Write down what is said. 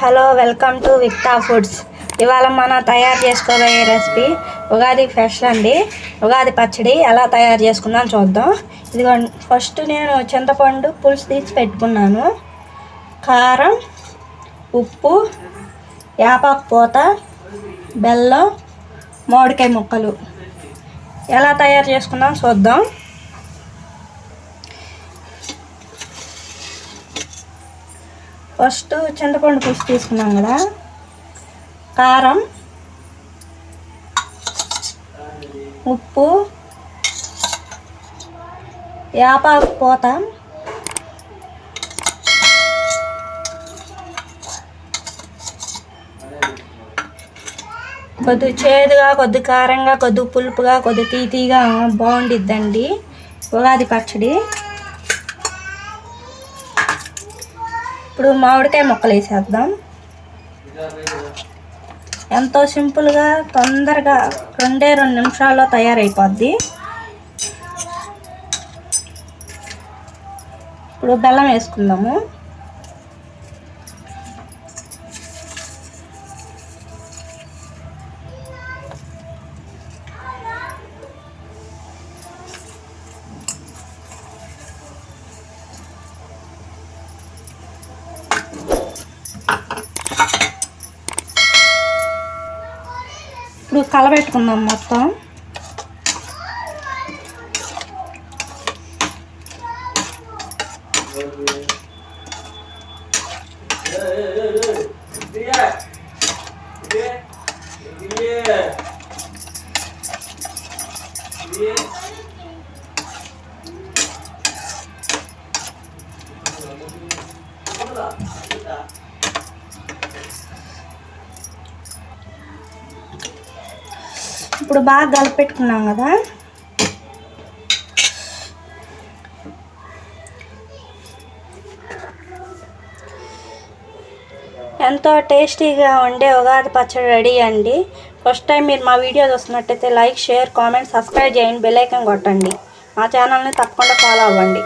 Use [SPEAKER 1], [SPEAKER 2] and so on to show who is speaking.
[SPEAKER 1] Hello welcome to Vikta foods. ఇవాళ మనం తయారు చేసుకోబోయే రెసిపీ ఉగాది ఫ్రెష్ అండి. ఉగాది పచ్చడి ఎలా తయారు చేసుకుందాం చూద్దాం. ఇదిగో ఫస్ట్ నేను చింతపండు పులుసు తీసి పెట్టుకున్నాను. కారం ఉప్పు యాపాకు పూత బెల్లం మామిడికాయ ముక్కలు. ఎలా తయారు చేసుకుందాం చూద్దాం. ఫస్ట్ చింతపండు పులుసు తీసుకున్నాం కదా. కారం ఉప్పు యాపాకు పోత కొద్ది చేదుగా కొద్ది కారంగా కొద్ది పులుపుగా కొద్ది తీతీగా బాగుండిద్దండి. ఉగాది పచ్చడి. ఇప్పుడు మామిడికాయ ముక్కలు వేసేద్దాం. ఎంతో సింపుల్గా తొందరగా రెండే రెండు నిమిషాల్లో తయారైపోద్ది. ఇప్పుడు బెల్లం వేసుకుందాము. ఇప్పుడు కలబెట్టుకుందాం మొత్తం Yeah, yeah, yeah. ఇప్పుడు బాగా కలిపెట్టుకున్నాం కదా. ఎంతో టేస్టీగా ఉండే ఉగాది పచ్చడి రెడీ అండి. ఫస్ట్ టైం మీరు మా వీడియో చూస్తున్నట్టయితే లైక్ షేర్ కామెంట్ సబ్స్క్రైబ్ చేయండి. బెల్ ఐకన్ కొట్టండి. మా ఛానల్ని తప్పకుండా ఫాలో అవ్వండి.